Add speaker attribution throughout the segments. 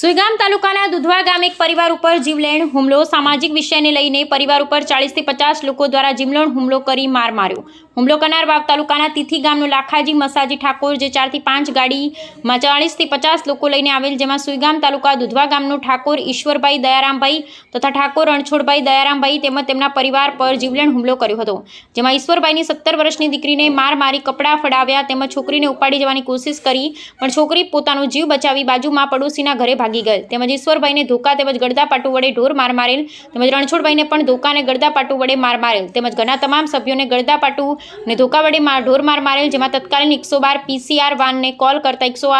Speaker 1: સુઈગામ તાલુકાના દુધવા ગામ એક પરિવાર ઉપર જીવલેણ હુમલો. સામાજિક વિષયને લઈને પરિવાર ઉપર ચાળીસથી પચાસ લોકો દ્વારા જીવલેણ હુમલો કરી માર માર્યો. હુમલો કરનાર વાવ તાલુકાના તિથિ ગામનો લાખાજી મસાજી ઠાકોર, જે ચારથી પાંચ ગાડીમાં ચાળીસથી પચાસ લોકો લઈને આવેલ, જેમાં સુઈગામ તાલુકા દુધવા ગામનો ઠાકોર ઈશ્વરભાઈ દયારામભાઈ તથા ઠાકોર રણછોડભાઈ દયારામભાઈ તેમજ તેમના પરિવાર પર જીવલેણ હુમલો કર્યો હતો. જેમાં ઈશ્વરભાઈની સત્તર વર્ષની દીકરીને માર મારી કપડાં ફડાવ્યા તેમજ છોકરીને ઉપાડી જવાની કોશિશ કરી, પણ છોકરી પોતાનો જીવ બચાવી બાજુમાં પડોશીના ઘરે ભાગી ગયેલ. તેમજ ઈશ્વરભાઈને ધોકા તેમજ ગળદાપાટુ વડે ઢોર માર મારેલ. તેમજ રણછોડભાઈને પણ ધોકા અને ગળદાપાટુ વડે માર મારેલ. તેમજ ઘરના તમામ સભ્યોને ગળદાપાટુ અને ધોકા વડે ઢોર માર મારેલ. જેમાં તત્કાલીન એકસો બાર પીસીઆર વાનને કોલ કરતા એકસો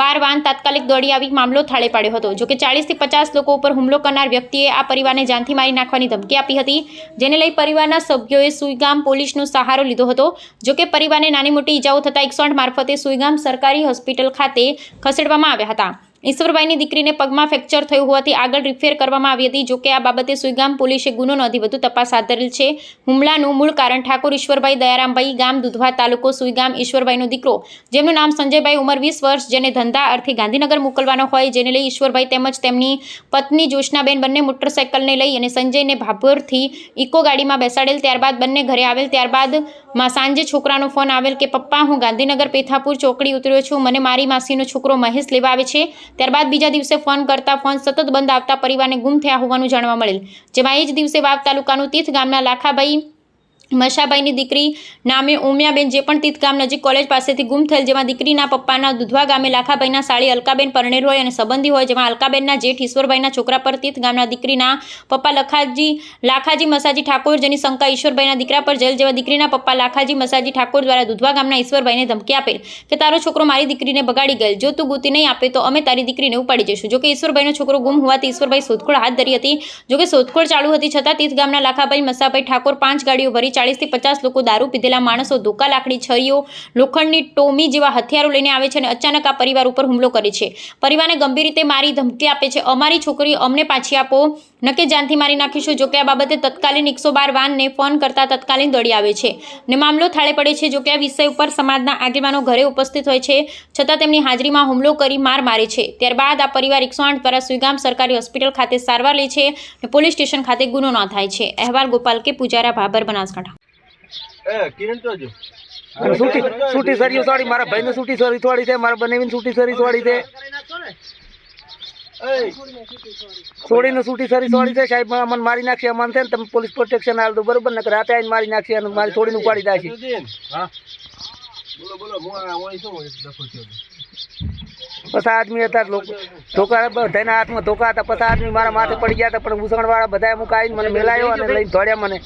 Speaker 1: બાર વાન તાત્કાલિક દોડી આવી મામલો થાળે પાડ્યો હતો. જોકે ચાળીસથી પચાસ લોકો ઉપર હુમલો કરનાર વ્યક્તિએ આ પરિવારને જાનથી મારી નાખવાની ધમકી આપી હતી. જેને લઈ પરિવારના સભ્યોએ સુઈગામ પોલીસનો સહારો લીધો હતો. જોકે પરિવારને નાની મોટી ઈજાઓ થતાં એકસો મારફતે સુઈગામ સરકારી હોસ્પિટલ ખાતે ખસેડવામાં આવ્યા હતા. ઈશ્વરભાઈની દીકરીને પગમાં ફ્રેક્ચર થયું હોવાથી આગળ રિફેર કરવામાં આવી હતી, જોકે આ બાબતે સુઈગામ પોલીસે ગુનો નોંધી વધુ તપાસ હાથ ધરેલ છે. હુમલાનું મૂળ કારણ ઠાકોર ઈશ્વરભાઈ દયારામભાઈ ગામ, દુધવા તાલુકો સુઈગામ ઈશ્વરભાઈનો દીકરો, જેમનું નામ સંજયભાઈ ઉંમર વીસ વર્ષ, જેને ધંધા અર્થે ગાંધીનગર મોકલવાનો હોય, જેને લઈ ઈશ્વરભાઈ તેમજ તેમની પત્ની જોશનાબેન બંને મોટરસાઇકલને લઈ અને સંજયને ભાભોરથી ઇકો ગાડીમાં બેસાડેલ, ત્યારબાદ બંને ઘરે આવેલ, ત્યારબાદ માં સાંજે છોકરાનો ફોન આવેલ કે, પપ્પા, હું ગાંધીનગર પેથાપુર ચોકડી ઉતર્યો છું. મને મારી માસીનો છોકરો મહેશ લેવા આવે છે. ત્યારબાદ બીજા દિવસે ફોન કરતા ફોન સતત બંધ આવતા પરિવારને ગુમ થયા હોવાનું જાણવા મળેલ. જેમાં એ જ દિવસે વાવ તાલુકાનું તીથ ગામના લાખાભાઈ મશાભાઈની દીકરી નામે ઉમિયાબેન, જે પણ તીતગામ નજીક કોલેજ પાસેથી ગુમ થયેલ, જેમાં દીકરીના પપ્પાના દુધવા ગામે લાખાભાઈના સાળી અલકાબેન પરણેર હોય અને સંબંધી હોય, જેમાં અલકાબેનના જેઠ ઈશ્વરભાઈના છોકરા પર તીત ગામના દીકરીના પપ્પા લખાજી, લાખાજી મસાજી ઠાકોર, જેની શંકા ઈશ્વરભાઈના દીકરા પર જેલ જેવા દીકરીના પપ્પા લાખાજી મસાજી ઠાકોર દ્વારા દુધવા ગામના ઈશ્વરભાઈને ધમકી આપેલ કે, તારો છોકરો મારી દીકરીને બગાડી ગયેલ. જો તું ગુતી નહીં આપે, તો અમે તારી દીકરીને ઉપાડી જઈશું. જોકે ઈશ્વરભાઈનો છોકરો ગુમ હોવાથી ઈશ્વરભાઈ શોધખોળ હાથ ધરી હતી. જોકે શોધખોળ ચાલુ હતી, છતાં તીત ગામના લાખાભાઈ મસાભાઈ ઠાકોર પાંચ ગાડીઓ ભરી ચાળીસથી પચાસ લોકો દારૂ પીધેલા માણસો, ધોકા લાકડી, છરીઓ, લોખંડની ટોમી જેવા હથિયારો લઈને આવે છે અને અચાનક આ પરિવાર ઉપર હુમલો કરે છે. પરિવારને ગંભીર રીતે મારી ધમકી આપે છે. અમારી છોકરી અમને પાછી આપો. નકે જાનથી મારી નાખીશું જોકે આ બાબતે તત્કાલીન એકસો બાર વાનને ફોન કરતા તત્કાલીન દોડી આવે છે. ને મામલો થાળે પડે છે જોકે આ વિષય ઉપર સમાજના આગેવાનો ઘરે ઉપસ્થિત હોય છે. છતાં તેમની હાજરીમાં હુમલો કરી માર મારે છે. ત્યારબાદ આ પરિવાર એકસો આઠ દ્વારા સુઈગામ સરકારી હોસ્પિટલ ખાતે સારવાર લે છે અને પોલીસ સ્ટેશન ખાતે ગુનો નોંધાય છે. અહેવાલ ગોપાલ કે પૂજારા ભાભર બનાસકાંઠા.
Speaker 2: એ કિરણ તો જો.
Speaker 3: સૂટી સૂટી સરીઓ સોડી મારા ભાઈને સૂટી સરી થોડી છે મારા બનેવીને સૂટી સરી સોડી છે.
Speaker 2: એ
Speaker 3: સૂટી સરી સોડી છે સાહેબ મને મારી નાખશે અમને છે ને તમે પોલીસ પ્રોટેક્શન આલ દો બરોબર? ને રાતે આવીને મારી નાખશે અને મારી છોડીને ઉપાડી દાશે
Speaker 2: હા? બોલો બોલો હું શું
Speaker 3: પછી આદમી હતા લોકો. ધોકા બધાના હાથમાં ધોકા હતા પછી આદમી મારા માથે પડી ગયા હતા પણ ભૂષણ વાળા બધા મૂકાઈને મને મેલાયો અને લઈને દોડ્યા મને.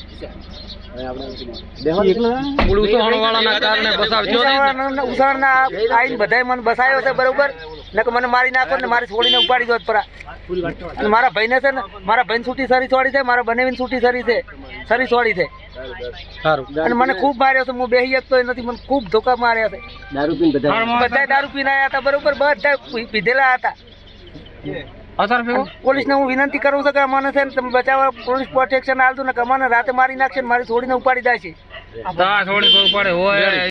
Speaker 3: મને બસાયો છે બરોબર? મને મારી નાખો ને મારી છોડીને ઉપાડી દો પરા. અને મારા ભાઈને છે ને મારા ભાઈ છૂટી સરી છોડી છે મારા બનેવીને છૂટી સરી છે. સરી છોડી છે. અને મને ખૂબ માર્યો છે હું બે શકતો નથી મને ખૂબ ધોકા માર્યા છે.
Speaker 2: દારૂ પીને બધા
Speaker 3: બધા દારૂ પીને આવ્યા હતા બરોબર? બધા પીધેલા હતા. પોલીસને હું વિનંતી કરું છું કે મને છે ને તમે બચાવવા પોલીસ પ્રોટેક્શન આલતું ને કે અમને રાતે મારી નાખશે ને મારી છોડીને ઉપાડી દેશે